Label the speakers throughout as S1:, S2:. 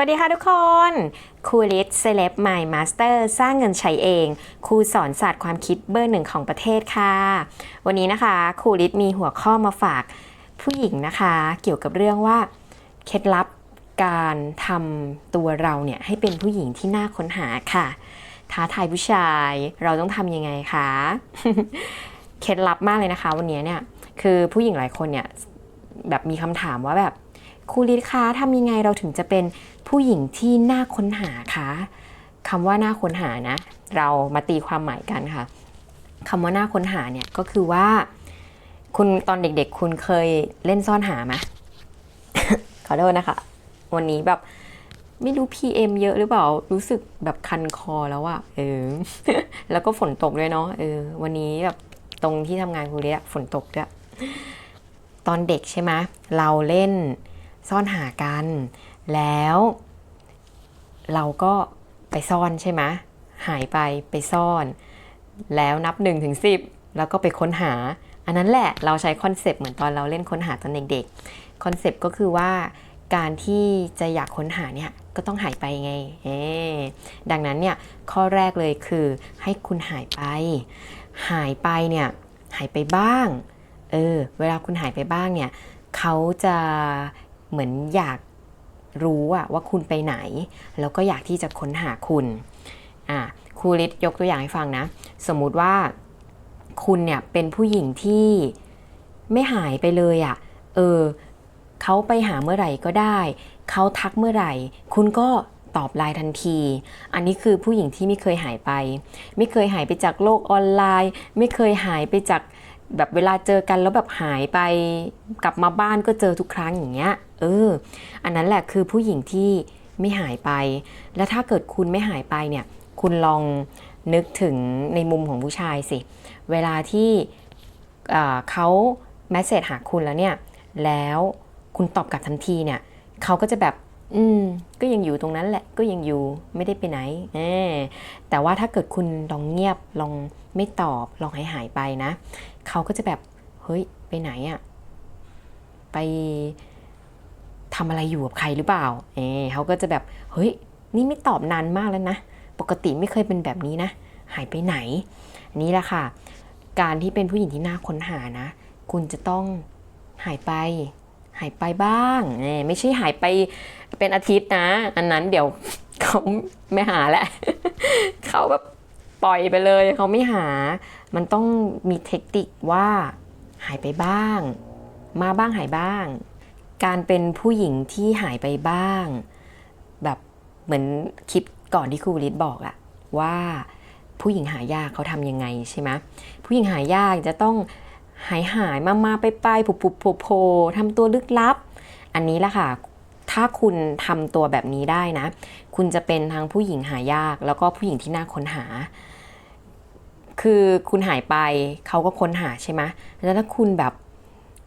S1: วัสดีค่ะทุกคนครูลิศเซเลบใหม่มาสเตอร์สร้างเงินใช้เอง ครูสอนศาสตร์ความคิดเบอร์หนึ่งของประเทศค่ะ วันนี้นะคะครูลิศมีหัวข้อมาฝากผู้หญิงนะคะ เกี่ยวกับเรื่องว่าเคล็ดลับการทำตัวเราเนี่ยให้เป็นผู้หญิงที่น่าค้นหาค่ะ ท้าทายผู้ชายเราต้องทำยังไงคะเคล็ดลับมากเลยนะคะ วันนี้เนี่ยคือผู้หญิงหลายคนเนี่ยแบบมีคำถามว่าแบบ ครูลิศคะทำยังไงเราถึงจะเป็นผู้หญิงที่น่าค้นหาคะคำว่าน่าค้นหานะ เรามาตีความหมายกันค่ะคำว่าน่าค้นหาเนี่ยก็คือว่า คุณตอนเด็กๆ คุณเคยเล่นซ่อนหาไหมขอโทษนะคะ วันนี้แบบไม่รู้ PM เยอะหรือเปล่า รู้สึกแบบคันคอแล้วอะเออ แล้วก็ฝนตกด้วยเนาะ เออ วันนี้แบบตรงที่ทำงานครูเรียฝนตกด้วย ตอนเด็กใช่ไหม เราเล่น ซ่อนหากัน แล้วเราก็ไปซ่อนใช่ไหมหายไปไปซ่อน แล้วนับ1นถึงสิแล้วก็ไปค้นหา อันนั้นแหละเราใช้คอนเซปต์เหมือนตอนเราเล่นค้นหาตอนเด็กๆคอนเซปต์ก็คือว่าการที่จะอยากค้นหาเนี่ยก็ต้องหายไปไงเอ๊ดังนั้นเนี่ยข้อแรกเลยคือให้คุณหายไป หายไปเนี่ยหายไปบ้าง เออเวลาคุณหายไปบ้างเนี่ยเขาจะ เหมือนอยากรู้ว่าคุณไปไหน แล้วก็อยากที่จะค้นหาคุณอะครูฤทธิ์ยกตัวอย่างให้ฟังนะ สมมุติว่าคุณเนี่ยเป็นผู้หญิงที่ไม่หายไปเลยอะ่ะเออเขาไปหาเมื่อไหร่ก็ได้ เขาทักเมื่อไหร่ คุณก็ตอบไลน์ทันที อันนี้คือผู้หญิงที่ไม่เคยหายไป ไม่เคยหายไปจากโลกออนไลน์ ไม่เคยหายไปจากแบบเวลาเจอกันแล้วแบบหายไป กลับมาบ้านก็เจอทุกครั้งอย่างเงี้ย เออ อันนั้นแหละคือผู้หญิงที่ไม่หายไป แล้วถ้าเกิดคุณไม่หายไปเนี่ย คุณลองนึกถึงในมุมของผู้ชายสิ เวลาที่เเขาแมสเซจหาคุณแล้วเนี่ย แล้วคุณตอบกลับทันทีเนี่ย เขาก็จะแบบ อืม ก็ยังอยู่ตรงนั้นแหละ ก็ยังอยู่ ไม่ได้ไปไหนอแต่ว่าถ้าเกิดคุณลองเงียบ ลองไม่ตอบ ลองหายหายไปนะ เขาก็จะแบบ เฮ้ย ไปไหนอะไป ทำอะไรอยู่กับใครหรือเปล่าเอเขาก็จะแบบ เฮ้ย นี่ไม่ตอบนานมากแล้วนะ ปกติไม่เคยเป็นแบบนี้นะ หายไปไหน นี่แหละค่ะ การที่เป็นผู้หญิงที่น่าค้นหานะ คุณจะต้องหายไป หายไปบ้างเอไม่ใช่หายไปเป็นอาทิตย์นะ อันนั้นเดี๋ยวเขาไม่หาแหละเขาแบบปล่อยไปเลยเขาไม่หา มันต้องมีเทคนิคว่าหายไปบ้าง มาบ้างหายบ้าง การเป็นผู้หญิงที่หายไปบ้าง แบบเหมือนคลิปก่อนที่ครูลิศบอกอะว่าผู้หญิงหายากเขาทำยังไงใช่ไหมผู้หญิงหายากจะต้องหายหายมามาไปไปผุบผุบโผล่โผทำตัวลึกลับ อันนี้แหละค่ะ ถ้าคุณทำตัวแบบนี้ได้นะ คุณจะเป็นทั้งผู้หญิงหายาก แล้วก็ผู้หญิงที่น่าค้นหา คือคุณหายไปเขาก็ค้นหาใช่ไหมแล้วถ้าคุณแบบ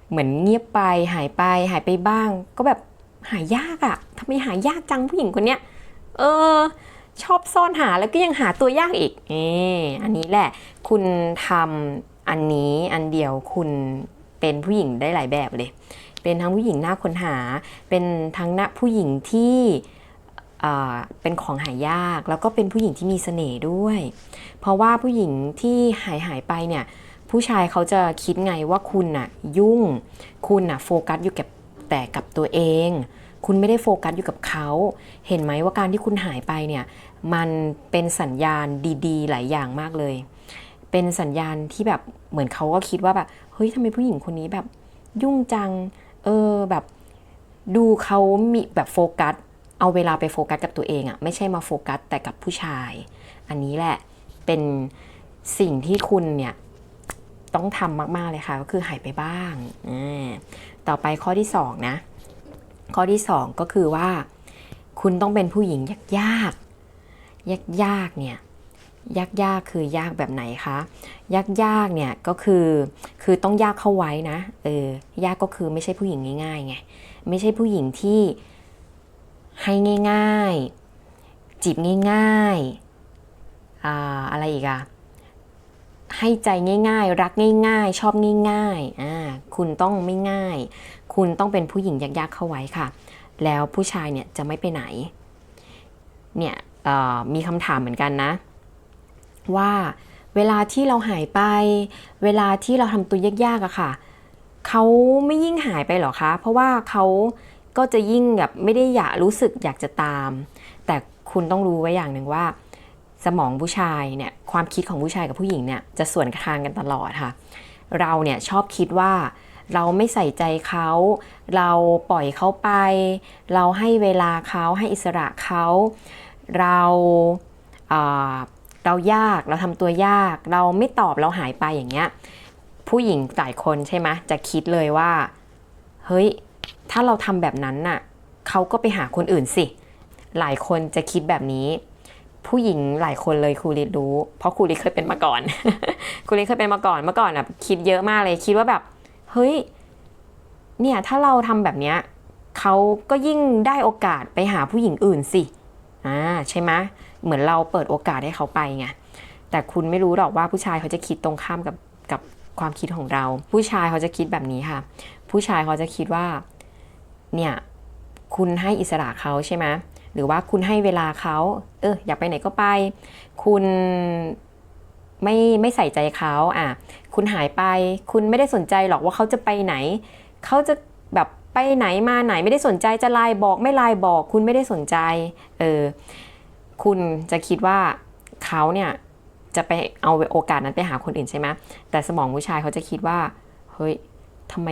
S1: เหมือนเงียบไปหายไปหายไปบ้าง ก็แบบหายากอะทำไมหายากจังผู้หญิงคนเนี้ยเออชอบซ่อนหาแล้วก็ยังหาตัวยากอีกเอออันนี้แหละ คุณทำอันนี้อันเดียวคุณเป็นผู้หญิงได้หลายแบบเลย เป็นทั้งผู้หญิงหน่าค้นหา เป็นทั้งนะผู้หญิงที่อ่าเป็นของหายากแล้วก็เป็นผู้หญิงที่มีเสน่ห์ด้วย เพราะว่าผู้หญิงที่หายหายไปเนี่ย ผู้ชายเขาจะคิดไงว่าคุณน่ะยุ่ง คุณน่ะโฟกัสอยู่กับแต่กับตัวเอง คุณไม่ได้โฟกัสอยู่กับเขา เห็นไหมว่าการที่คุณหายไปเนี่ย มันเป็นสัญญาณดีๆ หลายอย่างมากเลย เป็นสัญญาณที่แบบเหมือนเขาก็คิดว่าแบบเฮ้ยทำไมผู้หญิงคนนี้แบบ ยุ่งจัง เออแบบ ดูเขามีแบบโฟกัสเอาเวลาไปโฟกัสกับตัวเองอะไม่ใช่มาโฟกัสแต่กับผู้ชาย อันนี้แหละเป็นสิ่งที่คุณเนี่ย ต้องทำมาก ๆ เลยค่ะ ก็คือหายไปบ้าง ต่อไปข้อที่ 2 นะ ข้อที่ 2 ก็คือว่า คุณต้องเป็นผู้หญิงยากๆยากๆเนี่ยยากยากคือยากแบบไหนคะยากยากเนี่ยก็คือคือต้องยากเข้าไว้นะเออยากก็คือไม่ใช่ผู้หญิงง่ายๆไงไม่ใช่ผู้หญิงที่ให้ง่าย ๆ จีบง่ายๆอ่าอะไรอีกอะ ให้ใจง่าย ๆ รักง่าย ๆ ชอบง่ายๆอ่าคุณต้องไม่ง่าย คุณต้องเป็นผู้หญิงยากๆเข้าไว้ค่ะ แล้วผู้ชายเนี่ยจะไม่ไปไหน เนี่ยมีคำถามเหมือนกันนะ ว่าเวลาที่เราหายไป เวลาที่เราทำตัวยากๆอะค่ะเขาไม่ยิ่งหายไปหรอคะ เพราะว่าเขาก็จะยิ่งแบบไม่ได้อยากรู้สึกอยากจะตาม แต่คุณต้องรู้ไว้อย่างหนึ่งว่า สมองผู้ชายเนี่ยความคิดของผู้ชายกับผู้หญิงเนี่ยจะส่วนทางกันตลอดค่ะ เราเนี่ยชอบคิดว่าเราไม่ใส่ใจเขา เราปล่อยเขาไป เราให้เวลาเขาให้อิสระเขา เราเอ่อเรายากเราทำตัวยาก เราไม่ตอบเราหายไปอย่างเงี้ยผู้หญิงหลายคนใช่ไหมจะคิดเลยว่าเฮ้ยถ้าเราทำแบบนั้นน่ะเขาก็ไปหาคนอื่นสิ หลายคนจะคิดแบบนี้ ผู้หญิงหลายคนเลยครูริรู้ เพราะครูริเคยเป็นมาก่อนครูริเคยเป็นมาก่อนเมื่อก่อนแบบคิดเยอะมากเลยคิดว่าแบบ เฮ้ย เนี่ยถ้าเราทำแบบเนี้ยเขาก็ยิ่งได้โอกาสไปหาผู้หญิงอื่นสิอ่าใช่ไหมเหมือนเราเปิดโอกาสให้เขาไปไงแต่คุณไม่รู้หรอกว่าผู้ชายเขาจะคิดตรงข้ามกับกับความคิดของเรา ผู้ชายเขาจะคิดแบบนี้ค่ะ ผู้ชายเขาจะคิดว่า เนี่ย คุณให้อิสระเขาใช่ไหม หรือว่าคุณให้เวลาเขาเอออยากไปไหนก็ไป คุณไม่ไม่ใส่ใจเขาอะคุณหายไป คุณไม่ได้สนใจหรอกว่าเขาจะไปไหน เขาจะแบบไปไหนมาไหนไม่ได้สนใจจะไลน์บอกไม่ไลน์บอก คุณไม่ได้สนใจเออคุณจะคิดว่าเขาเนี่ยจะไปเอาโอกาสนั้นไปหาคนอื่นใช่ไหมแต่สมองผู้ชายเขาจะคิดว่า เฮ้ยทำไม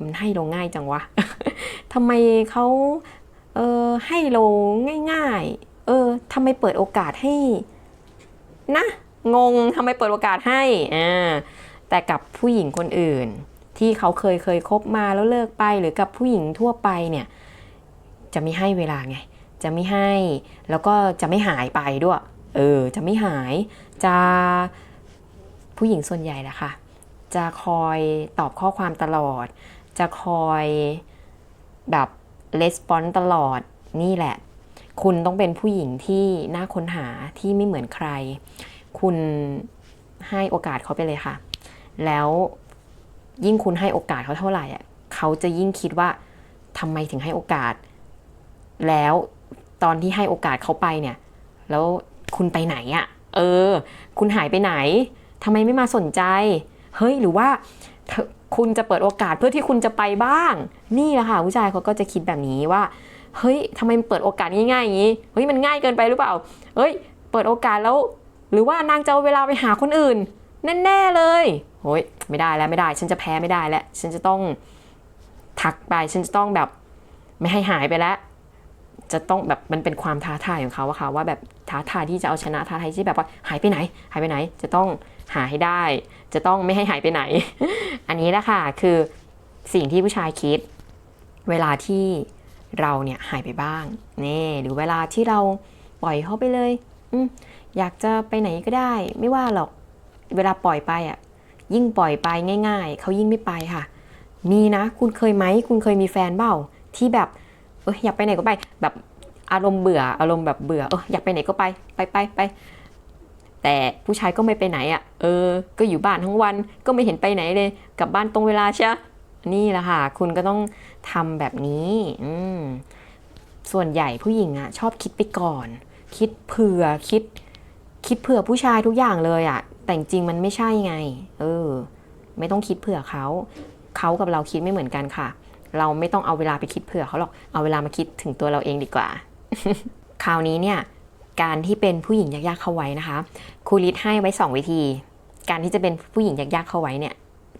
S1: มันให้เราง่ายจังวะทำไมเขา เออให้เราง่ายๆ เออทำไมเปิดโอกาสให้นะงงทำไมเปิดโอกาสให้อ่าแต่กับผู้หญิงคนอื่น ที่เขาเคยเคยคบมาแล้วเลิกไปหรือกับผู้หญิงทั่วไปเนี่ยจะไม่ให้เวลาไง จะไม่ให้ แล้วก็จะไม่หายไปด้วย เออ จะไม่หาย จะผู้หญิงส่วนใหญ่แหละค่ะจะคอยตอบข้อความตลอด จะคอยแบบ レスปอนตลอดนี่แหละ คุณต้องเป็นผู้หญิงที่น่าค้นหาที่ไม่เหมือนใคร คุณให้โอกาสเขาไปเลยค่ะ แล้วยิ่งคุณให้โอกาสเขาเท่าไหร่อะเขาจะยิ่งคิดว่าทำไมถึงให้โอกาส แล้วตอนที่ให้โอกาสเขาไปเนี่ย แล้วคุณไปไหนอะ่ะ เออ คุณหายไปไหนทำไมไม่มาสนใจ เฮ้ย หรือว่า คุณจะเปิดโอกาสเพื่อที่คุณจะไปบ้าง นี่แหละค่ะผู้ชายเขาก็จะคิดแบบนี้ว่า เฮ้ยทำไมเปิดโอกาสง่ายๆอย่างนี้ เฮ้ยมันง่ายเกินไปหรือเปล่า เฮ้ย เปิดโอกาสแล้ว หรือว่านางจะเอาเวลาไปหาคนอื่นแน่ๆเลยโอ้ยไม่ได้แล้วไม่ได้ ฉันจะแพ้ไม่ได้แล้ว ฉันจะต้องทักไปฉันจะต้องแบบไม่ให้หายไปแล้วจะต้องแบบมันเป็นความท้าทายของเขาอะค่ะว่าแบบท้าทายที่จะเอาชนะท้าทายที่แบบว่าหายไปไหน หายไปไหน จะต้อง หาให้ได้ จะต้องไม่ให้หายไปไหน อันนี้แหละค่ะคือสิ่งที่ผู้ชายคิด เวลาที่เราเนี่ยหายไปบ้างนี่หรือเวลาที่เราปล่อยเขาไปเลยออยากจะไปไหนก็ได้ ไม่ว่าหรอกเวลาปล่อยไปอะ ยิ่งปล่อยไปง่าย ๆเขายิ่งไม่ไปค่ะ มีนะ คุณเคยไหมคุณเคยมีแฟนเปล่าที่แบบเอออยากไปไหนก็ไปแบบอารมณ์เบื่ออารมณ์แบบเบื่อเอออยากไปไหนก็ไปไปไปไป แต่ผู้ชายก็ไม่ไปไหนอะ่ะ เออ ก็อยู่บ้านทั้งวันก็ไม่เห็นไปไหนเลย กลับบ้านตรงเวลาใช่นี่แหละค่ะ คุณก็ต้องทำแบบนี้อืส่วนใหญ่ผู้หญิงอะ่ะ ชอบคิดไปก่อน คิดเผื่อคิด คิดเผื่อผู้ชายทุกอย่างเลยอะ่ะ แต่จริงมันไม่ใช่ไง เออ ไม่ต้องคิดเผื่อเขา เขากับเราคิดไม่เหมือนกันค่ะ เราไม่ต้องเอาเวลาไปคิดเผื่อเขาหรอกเอาเวลามาคิดถึงตัวเราเองดีกว่า คราวนี้เนี่ย การที่เป็นผู้หญิงยากๆเข้าไว้นะคะครูลิศให้ไว้ 2 วิธี การที่จะเป็นผู้หญิงยากๆเข้าไว้เนี่ย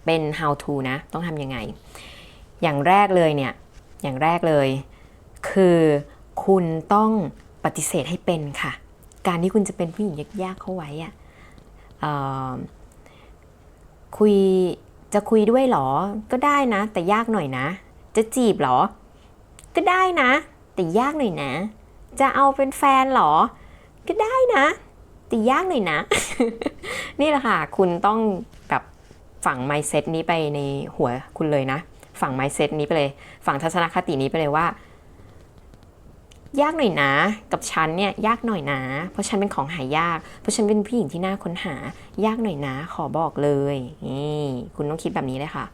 S1: เป็น how to นะต้องทำยังไง อย่างแรกเลยเนี่ยอย่างแรกเลย คือคุณต้องปฏิเสธให้เป็นค่ะ การที่คุณจะเป็นผู้หญิงยากๆเข้าไว้อะเอ่อคุยจะคุยด้วยหรอ ก็ได้นะ แต่ยากหน่อยนะ จะจีบหรอ ก็ได้นะ แต่ยากหน่อยนะ จะเอาเป็นแฟนหรอ ก็ได้นะแต่ยากหน่อยนะ นี่แหละค่ะ คุณต้องแบบฝัง mindset นี้ไปในหัวคุณเลยนะ ฝัง mindset นี้ไปเลย ฝังทัศนคตินี้ไปเลยว่า ยากหน่อยนะ กับฉันเนี่ยยากหน่อยนะ เพราะฉันเป็นของหายาก เพราะฉันเป็นผู้หญิงที่น่าค้นหา ยากหน่อยนะ ขอบอกเลยนี่คุณต้องคิดแบบนี้เลยค่ะ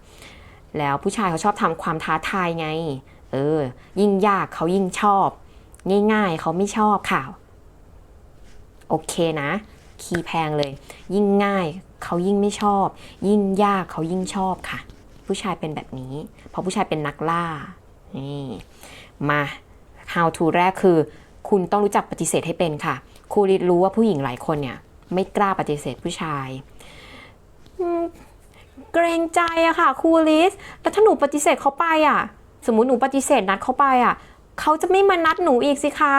S1: แล้วผู้ชายเขาชอบทำความท้าทายไง เออ ยิ่งยากเขายิ่งชอบ ง่าย ๆ เขาไม่ชอบค่ะ โอเคนะ คีย์แพงเลย ยิ่งง่ายเขายิ่งไม่ชอบ ยิ่งยากเขายิ่งชอบค่ะ ผู้ชายเป็นแบบนี้ เพราะผู้ชายเป็นนักล่านี่มา how to แรกคือ คุณต้องรู้จักปฏิเสธให้เป็นค่ะครูริดรู้ว่าผู้หญิงหลายคนเนี่ย ไม่กล้าปฏิเสธผู้ชายเกรงใจอะค่ะครูลิสแล้วถ้าหนูปฏิเสธเขาไปอะสมมุติหนูปฏิเสธนัดเขาไปอะเขาจะไม่มานัดหนูอีกสิคะ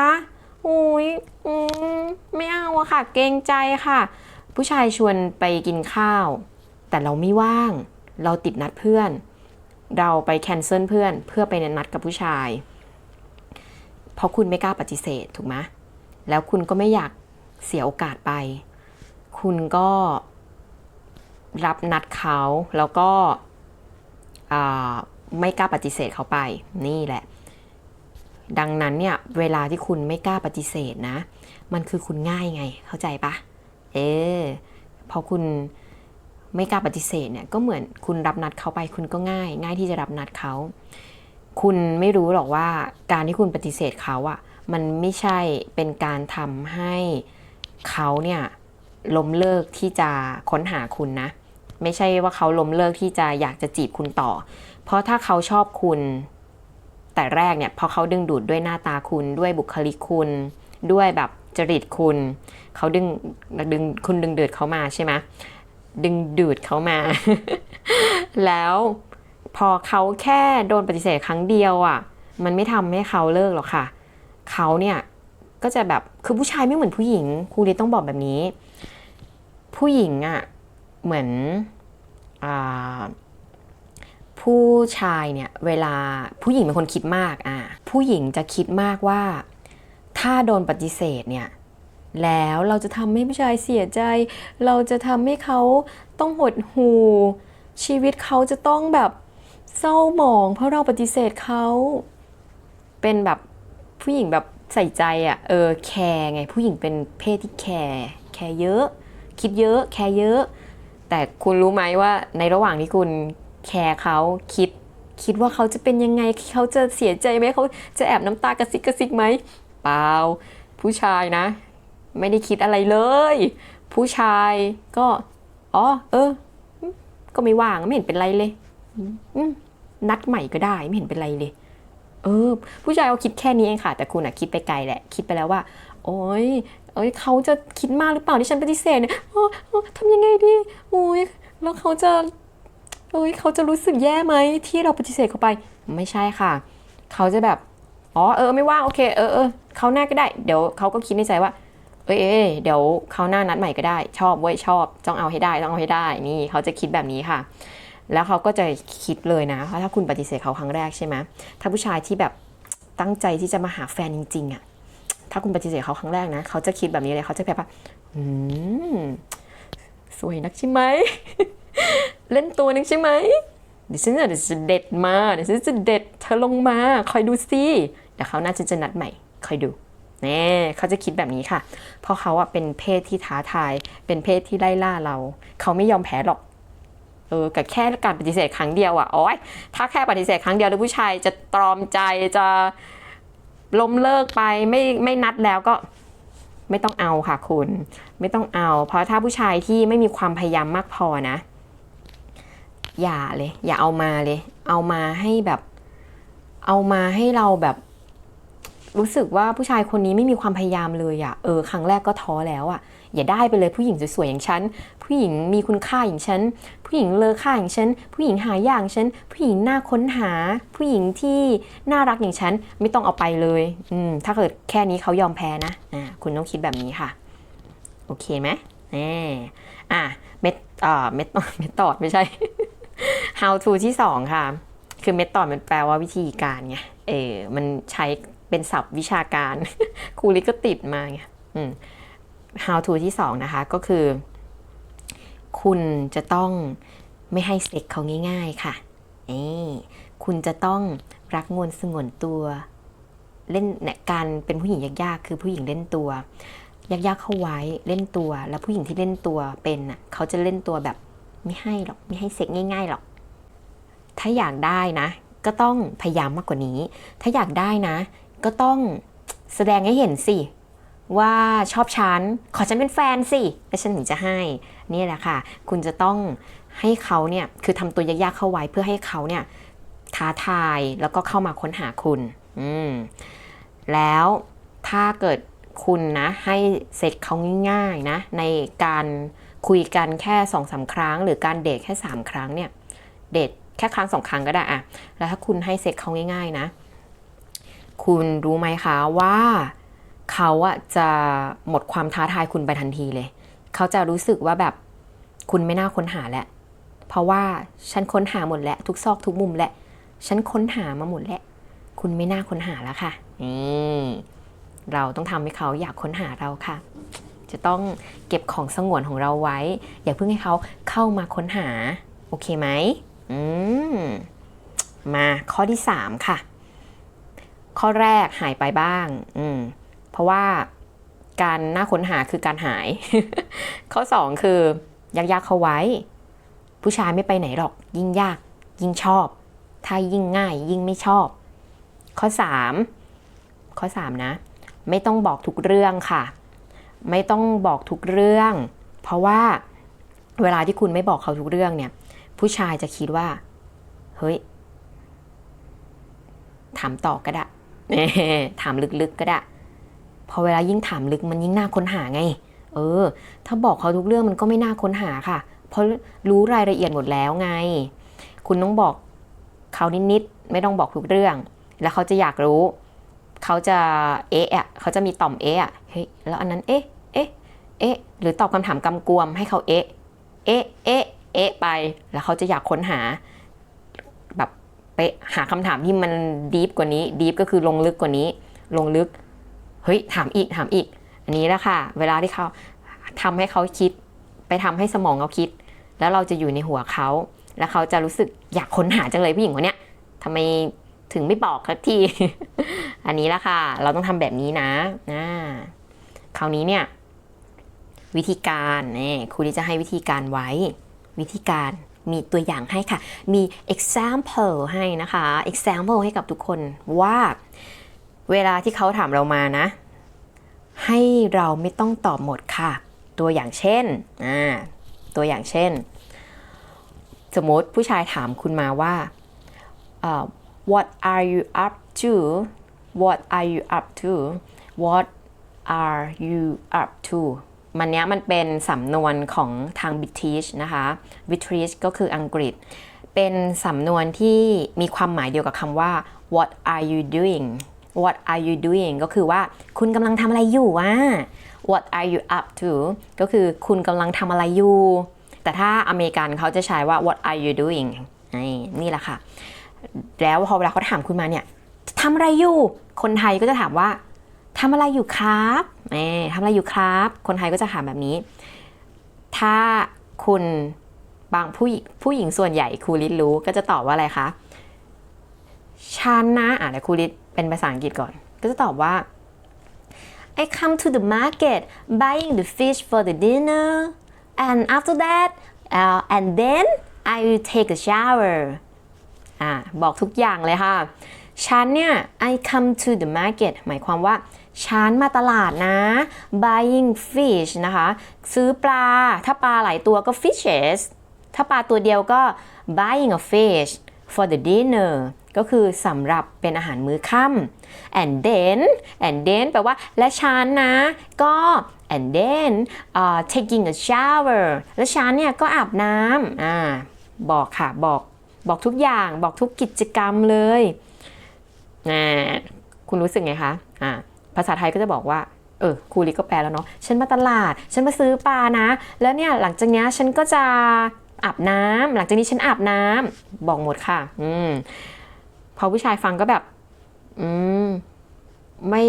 S1: อ้ยอืมไม่เอาอะค่ะ เกรงใจค่ะ ผู้ชายชวนไปกินข้าว แต่เราไม่ว่าง เราติดนัดเพื่อน เราไปแคนเซิลเพื่อนเพื่อไปนัดกับผู้ชาย เพราะคุณไม่กล้าปฏิเสธถูกไหมแล้วคุณก็ไม่อยากเสียโอกาสไป คุณก็รับนัดเขาแล้วก็ไม่กล้าปฏิเสธเขาไป นี่แหละ ดังนั้นเนี่ยเวลาที่คุณไม่กล้าปฏิเสธนะ มันคือคุณง่ายไงเข้าใจปะเออพอคุณไม่กล้าปฏิเสธเนี่ยก็เหมือนคุณรับนัดเขาไปคุณก็ง่าย ง่ายที่จะรับนัดเขาคุณไม่รู้หรอกว่าการที่คุณปฏิเสธเขาอะมันไม่ใช่เป็นการทำให้เขาเนี่ยล้มเลิกที่จะค้นหาคุณนะ ไม่ใช่ว่าเขาล้มเลิกที่จะอยากจะจีบคุณต่อ เพราะถ้าเขาชอบคุณ แต่แรกเนี่ยพราะเขาดึงดูดด้วยหน้าตาคุณด้วยบุคลิกคุณ ด้วยแบบจริตคุณ เขาดึงดึงคุณดึงดูดเขามาใช่ไหมดึงดูดเขามา แล้วพอเขาแค่โดนปฏิเสธครั้งเดียวอะ มันไม่ทำให้เขาเลิกหรอกค่ะ เขาเนี่ยก็จะแบบคือผู้ชายไม่เหมือนผู้หญิงครูเรต้องบอกแบบนี้ ผู้หญิงอะเหมือนอ่า ผู้ชายเนี่ยเวลาผู้หญิงเป็นคนคิดมากอะผู้หญิงจะคิดมากว่า ถ้าโดนปฏิเสธเนี่ยแล้วเราจะทำให้ผู้ชายเสียใจ เราจะทำให้เขาต้องหดหู่ชีวิตเขาจะต้องแบบเศร้าหมอง เพราะเราปฏิเสธเขาเป็นแบบผู้หญิงแบบใส่ใจอะ่ะเออแคร์ไง ผู้หญิงเป็นเพศที่แคร์แคร์เยอะ คิดเยอะ แคร์เยอะ แต่คุณรู้ไหมว่าในระหว่างที่คุณ แคร์เขาคิด คิดว่าเขาจะเป็นยังไงเขาจะเสียใจไหมเขาจะแอบน้ำตากระซิกกระซิกไหมเปล่าผู้ชายนะ ไม่ได้คิดอะไรเลย ผู้ชายก็อ๋อเออ ก็ไม่ว่างไม่เห็นเป็นไรเลยนัดใหม่ก็ได้ไม่เห็นเป็นไรเลย เออ ผู้ชายเขาคิดแค่นี้เองค่ะ แต่คุณอะคิดไปไกลแหละ คิดไปแล้วว่า โอ้ยเอ้ยเขาจะคิดมากหรือเปล่าที่ฉันปฏิเสธเนี่ยโอ้ทำยังไงดีโอ้ยแล้วเขาจะ โอ้ยเขาจะรู้สึกแย่ไหมที่เราปฏิเสธเขาไป ไม่ใช่ค่ะ เขาจะแบบอ๋อเออไม่ว่างโอเคเออเออเขาหน้าก็ได้ เดี๋ยวเขาก็คิดในใจว่า เอ้ยเอ้ยเดี๋ยวเขาหน้านัดใหม่ก็ได้ ชอบเว้ยชอบต้องเอาให้ได้ต้องเอาให้ได้นี่เขาจะคิดแบบนี้ค่ะ แล้วเขาก็จะคิดเลยนะว่าถ้าคุณปฏิเสธเขาครั้งแรกใช่ไหมถ้าผู้ชายที่แบบตั้งใจที่จะมาหาแฟนจริงๆอะถ้าคุณปฏิเสธเขาครั้งแรกนะเขาจะคิดแบบนี้เลยเขาจะแบบว่าอืมสวยนักใช่ไหม เล่นตัวนึงใช่ไหมเดี๋ยวฉันจะเดี๋ยวจะเด็ดมาเดี๋ยวฉันจะเด็ดเธอลงมาคอยดูสิเดี๋ยวเขาน่าจะจะนัดใหม่คอยดูแน่เขาจะคิดแบบนี้ค่ะ เพราะเขาอะเป็นเพศที่ท้าทาย เป็นเพศที่ไล่ล่าเรา เขาไม่ยอมแพ้หรอกเออกับแค่การปฏิเสธครั้งเดียวอะโอ้ยถ้าแค่ปฏิเสธครั้งเดียวแล้วผู้ชายจะตรอมใจจะล้มเลิกไปไม่ไม่นัดแล้วก็ไม่ต้องเอาค่ะคุณ ไม่ต้องเอา เพราะถ้าผู้ชายที่ไม่มีความพยายามมากพอนะ อย่าเลย อย่าเอามาเลย เอามาให้แบบ เอามาให้เราแบบ รู้สึกว่าผู้ชายคนนี้ไม่มีความพยายามเลยอะ่ะเออครั้งแรกก็ท้อแล้วอะ่ะอย่าได้ไปเลยผู้หญิงสวยๆอย่างฉัน ผู้หญิงมีคุณค่าอย่างฉัน ผู้หญิงเลอค่าอย่างฉัน ผู้หญิงหายอย่างฉัน ผู้หญิงน่าค้นหา ผู้หญิงที่น่ารักอย่างฉัน ไม่ต้องเอาไปเลยอืมถ้าเกิดแค่นี้เขายอมแพ้นะอ่าคุณต้องคิดแบบนี้ค่ะ โอเคไหมแน่อะเม็ดอ่าเม็ดเม็ดตอดไม่ใช่ how to ที่สองค่ะ คือเม็ดตอดมันแปลว่าวิธีการไง เออ มันใช้เป็นศัพท์วิชาการ ครูลิก็ติดมาไง อืม how to ที่สองนะคะก็คือ คุณจะต้องไม่ให้เซ็กเขาง่าย ๆ ค่ะ เออคุณจะต้องรักงวนสงวนตัว เล่นเนี่ยการเป็นผู้หญิงยากๆ คือผู้หญิงเล่นตัวยากๆเข้าไว้เล่นตัว แล้วผู้หญิงที่เล่นตัวเป็นน่ะเขาจะเล่นตัวแบบ ไม่ให้หรอกไม่ให้เซ็กง่าย ๆหรอก ถ้าอยากได้นะ ก็ต้องพยายามมากกว่านี้ ถ้าอยากได้นะ ก็ต้องแสดงให้เห็นสิ ว่าชอบฉัน ขอฉันเป็นแฟนสิแล้วฉันถึงจะให้ นี่แหละค่ะ คุณจะต้องให้เขาเนี่ยคือทำตัวยากๆเข้าไว้เพื่อให้เขาเนี่ยท้าทายแล้วก็เข้ามาค้นหาคุณ อืมแล้วถ้าเกิดคุณนะให้เซ็ตเขาง่ายๆนะในการ คุยกันแค่สองสาครั้ง หรือการเดทแค่สามครั้งเนี่ยเดทแค่ครั้งสองครั้งก็ได้อะแล้วถ้าคุณให้เซตเขาง่าย ๆนะ คุณรู้ไหมคะว่าเขาอะจะหมดความท้าทายคุณไปทันทีเลย เขาจะรู้สึกว่าแบบคุณไม่น่าค้นหาแล้วเพราะว่าฉันค้นหาหมดแล้ว ทุกซอกทุกมุมแล้วฉันค้นหามาหมดแล้วคุณไม่น่าค้นหาแล้วค่ะนี่เราต้องทำให้เขาอยากค้นหาเราค่ะ จะต้องเก็บของสงวนของเราไว้ อย่าเพิ่งให้เขาเข้ามาค้นหา โอเคไหมอืมมาข้อที่ 3 ค่ะ ข้อแรกหายไปบ้าง อืมเพราะว่าการน่าค้นหาคือการหาย ข้อ 2 คือยากเขาไว้ ผู้ชายไม่ไปไหนหรอก ยิ่งยาก ยิ่งชอบ ถ้ายิ่งง่ายยิ่งไม่ชอบ ข้อ 3 ข้อ 3 นะ ไม่ต้องบอกทุกเรื่องค่ะ ไม่ต้องบอกทุกเรื่อง เพราะว่าเวลาที่คุณไม่บอกเขาทุกเรื่องเนี่ย ผู้ชายจะคิดว่า เฮ้ย ถามต่อก็ได้ถามลึกๆก็ได้ พอเวลายิ่งถามลึกมันยิ่งน่าค้นหาไง เออ ถ้าบอกเขาทุกเรื่องมันก็ไม่น่าค้นหาค่ะ เพราะรู้รายละเอียดหมดแล้วไง คุณต้องบอกเขานิดๆ ไม่ต้องบอกทุกเรื่อง แล้วเขาจะอยากรู้ เขาจะเอ๊ะเขาจะมีต่อมเอ๊ะอะ เฮ้ยแล้วอันนั้นเอ๊ะเอ๊ะเอ๊ะหรือตอบคำถามกำกวมให้เขาเอ๊ะเอ๊ะเอ๊ะเอ๊ะไป แล้วเขาจะอยากค้นหาแบบไปหาคำถามที่มันดีฟกว่านี้ดีฟก็คือลงลึกกว่านี้ ลงลึกเฮ้ยถามอีกถามอีก อันนี้แหละค่ะ เวลาที่เขาทำให้เขาคิด ไปทำให้สมองเขาคิด แล้วเราจะอยู่ในหัวเขา แล้วเขาจะรู้สึกอยากค้นหาจังเลยผู้หญิงคนเนี้ยทำไมถึงไม่บอกสักที อันนี้แหละค่ะ เราต้องทำแบบนี้นะนะ คราวนี้เนี่ยวิธีการเนี่ยครูที่จะให้วิธีการไว้วิธีการมีตัวอย่างให้ค่ะ มี example ให้นะคะ example ให้กับทุกคนว่าเวลาที่เขาถามเรามานะ ให้เราไม่ต้องตอบหมดค่ะ ตัวอย่างเช่นอ่าตัวอย่างเช่น สมมติผู้ชายถามคุณมาว่าเอ่อ what are you up to what are you up to what are you up to มันเนี้ยมันเป็นสำนวนของทาง British นะคะ British ก็คืออังกฤษ เป็นสำนวนที่มีความหมายเดียวกับคำว่า what are you doing what are you doing ก็คือว่าคุณกำลังทำอะไรอยู่วะ what are you up to ก็คือคุณกำลังทำอะไรอยู่ แต่ถ้าอเมริกันเขาจะใช้ว่า what are you doing นี่นี่แหละค่ะ แล้วพอเวลาเขาถามคุณมาเนี่ยทำอะไรอยู่ คนไทยก็จะถามว่า ทำอะไรอยู่ครับแหมทำอะไรอยู่ครับ คนไทยก็จะถามแบบนี้ ถ้าคุณบางผู้ผู้หญิงส่วนใหญ่ครูลิศรู้ก็จะตอบว่าอะไรคะฉันนะอะเดี๋ยวครูลิศเป็นภาษาอังกฤษก่อน ก็จะตอบว่า I come to the market buying the fish for the dinner and after that uh, and then I will take a shower อ่าบอกทุกอย่างเลยค่ะ ฉันเนี่ย I come to the market หมายความว่า ฉันมาตลาดนะ buying fish นะคะ ซื้อปลา ถ้าปลาหลายตัวก็ fishes ถ้าปลาตัวเดียวก็ buying a fish for the dinner ก็คือสำหรับเป็นอาหารมื้อค่ำ and then and then แปลว่า และฉันนะ ก็ and then uh, taking a shower และฉันเนี่ยก็อาบน้ำอ่าบอกค่ะ บอกบอกทุกอย่างบอกทุกกิจกรรมเลยนะคุณรู้สึกไงคะอ่า ภาษาไทยก็จะบอกว่าเออครูลิก็แปลแล้วเนาะฉันมาตลาด ฉันมาซื้อปลานะ แล้วเนี่ยหลังจากนี้ฉันก็จะอาบน้ำหลังจากนี้ฉันอาบน้ำบอกหมดค่ะ อืมพอผู้ชายฟังก็แบบ อืมไม่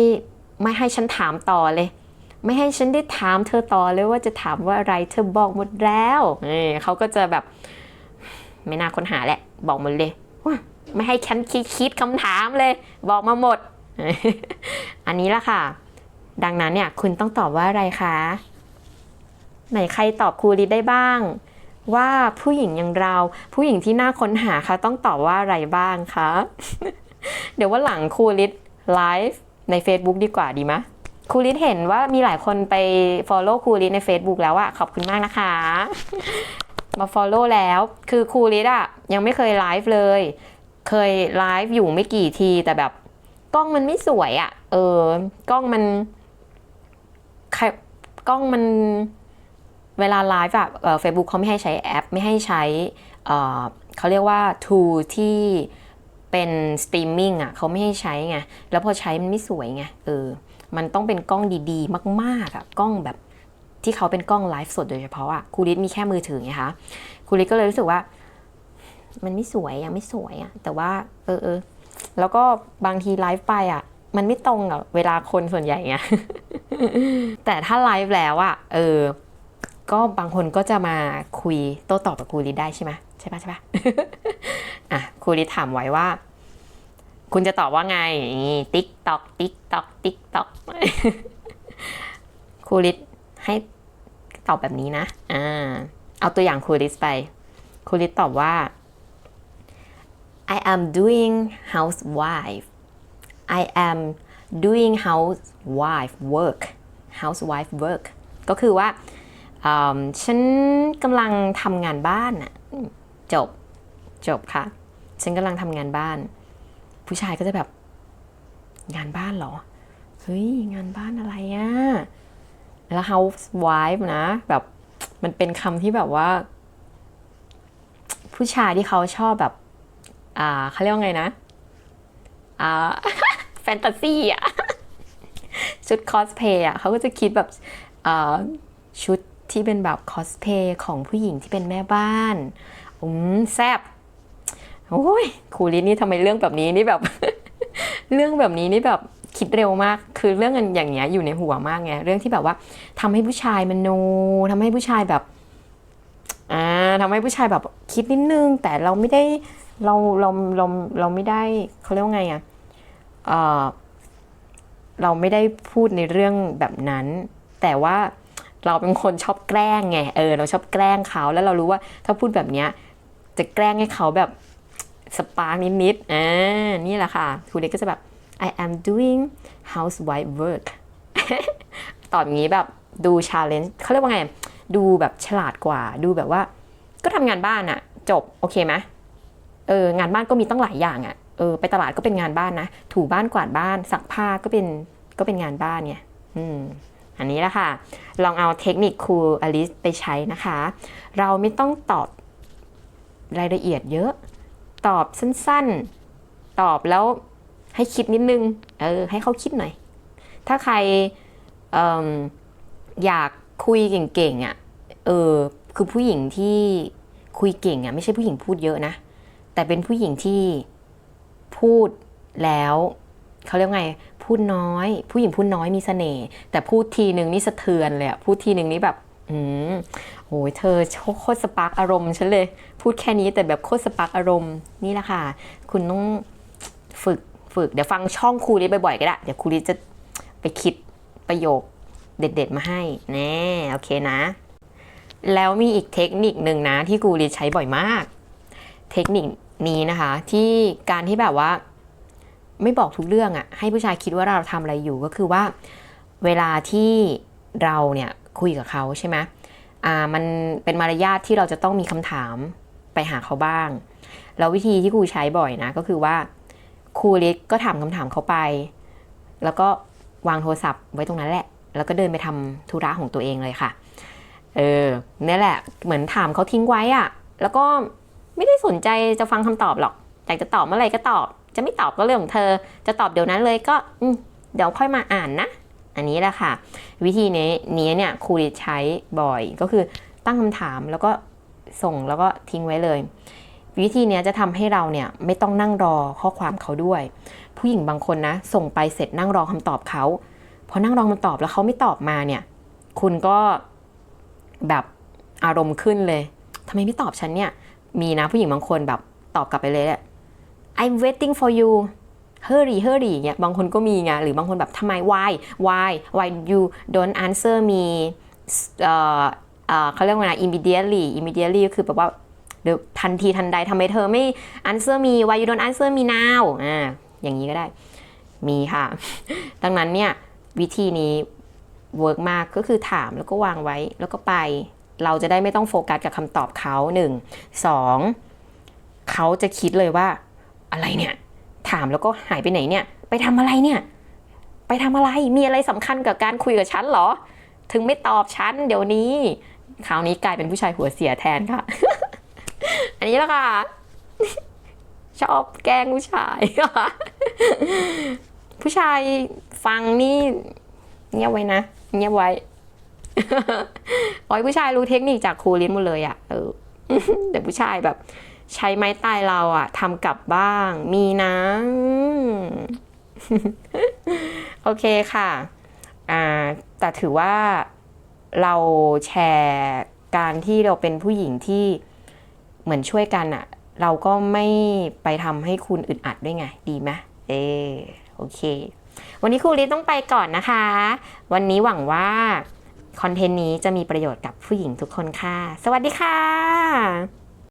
S1: ไม่ให้ฉันถามต่อเลย ไม่ให้ฉันได้ถามเธอต่อเลยว่าจะถามว่าอะไรเธอบอกหมดแล้วนี่เขาก็จะแบบ ไม่น่าค้นหาแหละ บอกหมดเลยไม่ให้ฉันคิดคิดคำถามเลย บอกมาหมด อันนี้ละค่ะ ดังนั้นเนี่ยคุณต้องตอบว่าอะไรคะ ไหนใครตอบครูริได้บ้าง ว่าผู้หญิงอย่างเรา ผู้หญิงที่น่าค้นหาเขาต้องตอบว่าอะไรบ้างคะ เดี๋ยวว่าหลังครูริไลฟ์ใน Facebook ดีกว่าดีไหมครูลิศเห็นว่ามีหลายคนไป follow ครูลิศใน Facebook แล้วอะขอบคุณมากนะคะ มา follow แล้วคือครูลิศอะยังไม่เคยไลฟ์เลย เคยไลฟ์อยู่ไม่กี่ทีแต่แบบ กล้องมันไม่สวยอะเออ กล้องมันใครกล้องมันเวลาไลฟ์อะเฟซบุ๊กเขาไม่ให้ใช้แอป ไม่ให้ใช้เเขาเรียกว่า tool ที่เป็นสตรีมมิ่งอะเขาไม่ให้ใช้ไง แล้วพอใช้มันไม่สวยไง เออ มันต้องเป็นกล้องดีๆ มากๆอะกล้องแบบที่เขาเป็นกล้องไลฟ์สดโดยเฉพาะอะครูริสมีแค่มือถือไงคะครูริสก็เลยรู้สึกว่า มันไม่สวยยังไม่สวยอะ แต่ว่า เออเออ แล้วก็บางทีไลฟ์ไปอะ มันไม่ตรงกับเวลาคนส่วนใหญ่ไงแต่ถ้าไลฟ์แล้วอะเออ ก็บางคนก็จะมาคุยโต้ตอบกับครูริได้ใช่ไหมใช่ปะใช่ปะอะครูริถามไว้ว่า คุณจะตอบว่าไงติ๊กตอกติ๊กตอกติ๊กตอกครูริให้ตอบแบบนี้นะ อ่า เอาตัวอย่างครูริสไป ครูริสตอบว่า I am doing housewife I am doing housewife work housewife work ก็คือว่าฉันกำลังทำงานบ้านน่ะจบ จบค่ะ ฉันกำลังทำงานบ้าน ผู้ชายก็จะแบบ งานบ้านเหรอ เฮ้ย งานบ้านอะไรอะแล้ว housewife นะ แบบมันเป็นคำที่แบบว่า ผู้ชายที่เขาชอบแบบ อ่าเขาเรียกว่าไงนะ อ่า แฟนตาซีอะชุดคอสเพย์อะเขาก็จะคิดแบบอ่าชุดที่เป็นแบบคอสเพย์ของผู้หญิงที่เป็นแม่บ้านอืมแซบโอ้ยครูลินนี่ทำไมเรื่องแบบนี้นี่แบบ เรื่องแบบนี้นี่แบบคิดเร็วมาก คือเรื่องอย่างเงี้ยอยู่ในหัวมากไง เรื่องที่แบบว่าทำให้ผู้ชายมันโนทำให้ผู้ชายแบบ อ่าทำให้ผู้ชายแบบคิดนิดนึง แต่เราไม่ได้ เราเราเราเราไม่ได้เขาเรียกว่าไงอะเออเราไม่ได้พูดในเรื่องแบบนั้น แต่ว่าเราเป็นคนชอบแกล้งไงเออเราชอบแกล้งเขาแล้วเรารู้ว่าถ้าพูดแบบเนี้ยจะแกล้งให้เขาแบบสปาร์กนิดๆอ่านี่แหละค่ะครูเล็กก็จะแบบ I am doing housewife work ตอบอย่างนี้แบบดูชาเลนจ์เขาเรียกว่าไง ดูแบบฉลาดกว่า ดูแบบว่า ก็ทำงานบ้านอะจบ โอเคไหม อองานบ้านก็มีตั้งหลายอย่างอะเออไปตลาดก็เป็นงานบ้านนะ ถูบ้านกวาดบ้านซักผ้าก็เป็นก็เป็นงานบ้านไงอืมอันนี้แหละค่ะ ลองเอาเทคนิคครูอลิสไปใช้นะคะ เราไม่ต้องตอบรายละเอียดเยอะ ตอบสั้นๆ ตอบแล้วให้คิดนิดนึง เออ ให้เขาคิดหน่อย ถ้าใครออยากคุยเก่งๆอะ่ะ เออ คือผู้หญิงที่คุยเก่งอะ่ะ ไม่ใช่ผู้หญิงพูดเยอะนะ แต่เป็นผู้หญิงที่พูดแล้วเขาเรียกไง พูดน้อย ผู้หญิงพูดน้อยมีเสน่ห์แต่พูดทีนึงนี่สะเทือนเลยอะพูดทีนึงนี่แบบ อืมโอ้ยเธอโคตรสปาร์กอารมณ์ฉันเลย พูดแค่นี้แต่แบบโคตรสปาร์กอารมณ์นี่แหละค่ะ คุณต้องฝึกฝึกเดี๋ยวฟังช่องครูลิบ่อยๆก็ได้ เดี๋ยวครูลิจะไปคิดประโยคเด็ดๆมาให้แน่โอเคนะ แล้วมีอีกเทคนิคหนึ่งนะที่ครูลิใช้บ่อยมาก เทคนิคนี้นะคะ ที่การที่แบบว่าไม่บอกทุกเรื่องอะ่ะให้ผู้ชายคิดว่าเราทำอะไรอยู่ก็คือว่า เวลาที่เราเนี่ยคุยกับเขาใช่ไหมอ่ามันเป็นมารยาทที่เราจะต้องมีคำถามไปหาเขาบ้าง แล้ววิธีที่ครูใช้บ่อยนะก็คือว่าครูเล็กก็ถามคำถามเขาไป แล้วก็วางโทรศัพท์ไว้ตรงนั้นแหละ แล้วก็เดินไปทำธุระของตัวเองเลยค่ะ เออนี่แหละ เหมือนถามเขาทิ้งไว้อะแล้วก็ ไม่ได้สนใจจะฟังคำตอบหรอกอยากจะตอบเมื่อไหร่ก็ตอบ จะไม่ตอบก็เรื่องของเธอ จะตอบเดี๋ยวนั้นเลยก็เดี๋ยวค่อยมาอ่านนะ อันนี้แหละค่ะ วิธีนี้นี้เนี่ยครูใช้บ่อยก็คือตั้งคำถามแล้วก็ส่งแล้วก็ทิ้งไว้เลย วิธีนี้จะทำให้เราเนี่ยไม่ต้องนั่งรอข้อความเขาด้วย ผู้หญิงบางคนนะ ส่งไปเสร็จนั่งรอคำตอบเขาพอนั่งรอคำตอบแล้วเขาไม่ตอบมาเนี่ย คุณก็แบบอารมณ์ขึ้นเลยทำไมไม่ตอบฉันเนี่ย มีนะผู้หญิงบางคนแบบตอบกลับไปเลยแหละ I'm waiting for you hurry hurry เนี่ยบางคนก็มีไงหรือบางคนแบบทำไม why why why you don't answer me เอ่อเอ่อเขาเรียกว่าไง immediately immediately ก็คือแบบว่าเดี๋ยวทันทีทันใดทำไมเธอไม่ answer me why you don't answer me now อ่าอย่างนี้ก็ได้ มีค่ะ ดังนั้นเนี่ย วิธีนี้เวิร์กมากก็คือถามแล้วก็วางไว้แล้วก็ไป เราจะได้ไม่ต้องโฟกัสกับคำตอบเขาหนึ่งสองเขาจะคิดเลยว่าอะไรเนี่ยถามแล้วก็หายไปไหนเนี่ย ไปทำอะไรเนี่ย ไปทำอะไรมีอะไรสำคัญกับการคุยกับฉันเหรอ ถึงไม่ตอบฉันเดี๋ยวนี้ คราวนี้กลายเป็นผู้ชายหัวเสียแทนค่ะ อันนี้แหละค่ะ ชอบแกล้งผู้ชายผู้ชายฟังนี่เงียบไว้นะ เงียบไว้ โอ้ยผู้ชายรู้เทคนิคจากครูลิ้นหมดเลยอะ่ะเออแต่ผู้ชายแบบ ใช้ไม้ตายเราอะ่ะทำกลับบ้าง มีนะโอเคค่ะอ่าแต่ถือว่าเราแชร์การที่เราเป็นผู้หญิงที่เหมือนช่วยกันอะเราก็ไม่ไปทำให้คุณอึดอัดด้วยไง ดีไหมเออโอเค วันนี้ครูลิต้องไปก่อนนะคะ วันนี้หวังว่า คอนเทนต์นี้จะมีประโยชน์กับผู้หญิงทุกคนค่ะ สวัสดีค่ะ